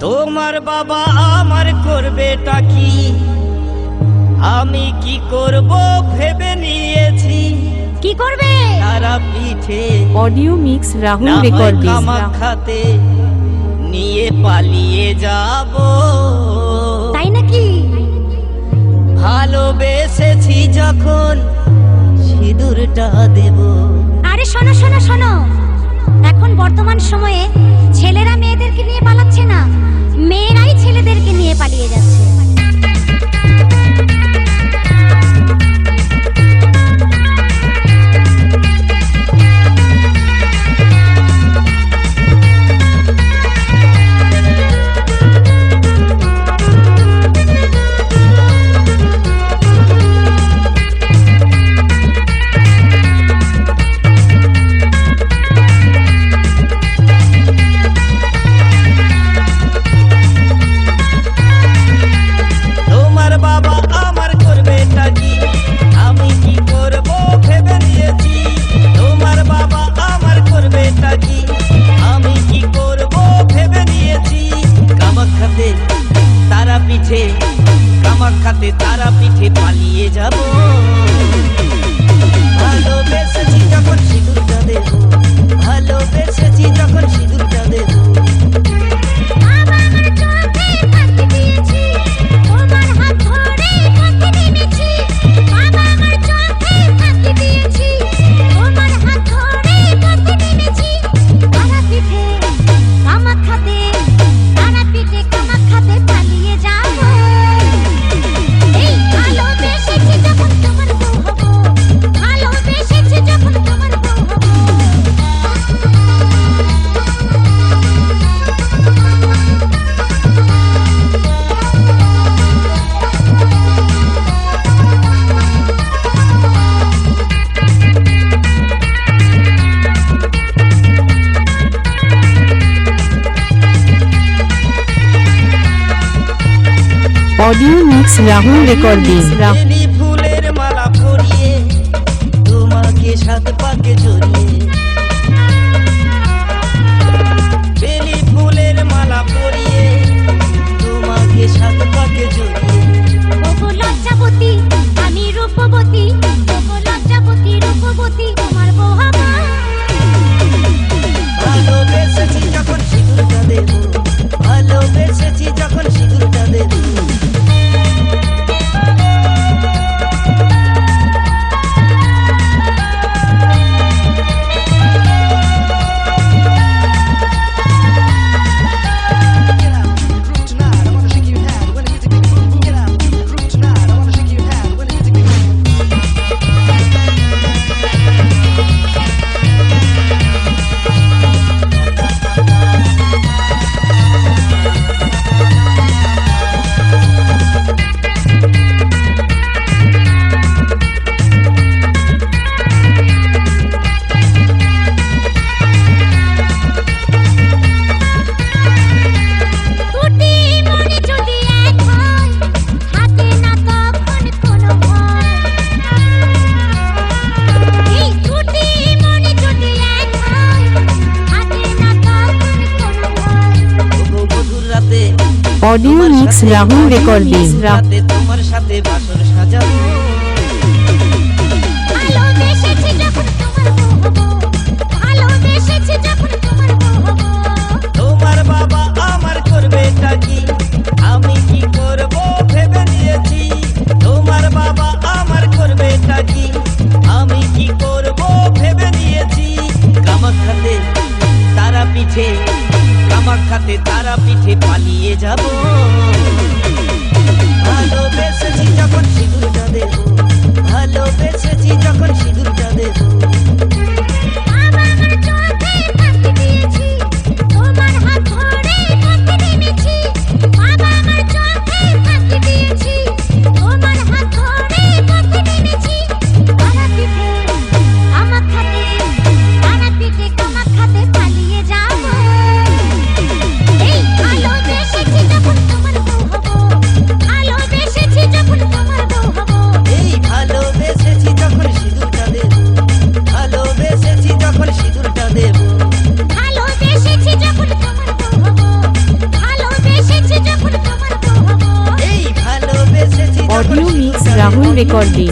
তোমার বাবা আমার করবে কি? আমি কি করব ভেবে নিয়েছি। কি করবে? তারা পিঠে অডিও মিক্স রাহুল রেকর্ড খাতে নিয়ে পালিয়ে যাব। তাই নাকি? ভালোবেসেছি যখন সিঁদুরটা দেব। আরে শোনো শোনো শোনো। এখন বর্তমান সময়ে ছেলেরা মেয়েদের অর্থাতে তারা পিঠে পালিয়ে যাব। ভালোবেসেছি যখন সিঁদুরটা দেব ভালোবেসেছি যখন অডিও মিক্স রাহুল রেকর্ডিং ফুলের মালা পরিয়ে তোমাকে সাত পাকে জড়িয়ে অডিও মিক্স রাহুল রেকর্ডিং রাতে তোমার সাথে বাসর সাজাবো। তারা মাখাতে তারা পিঠে পালিয়ে যাব। ভালোবেসেছি যখন সিঁদুরটা দেব ভালোবেসেছি যখন রেকর্ডিং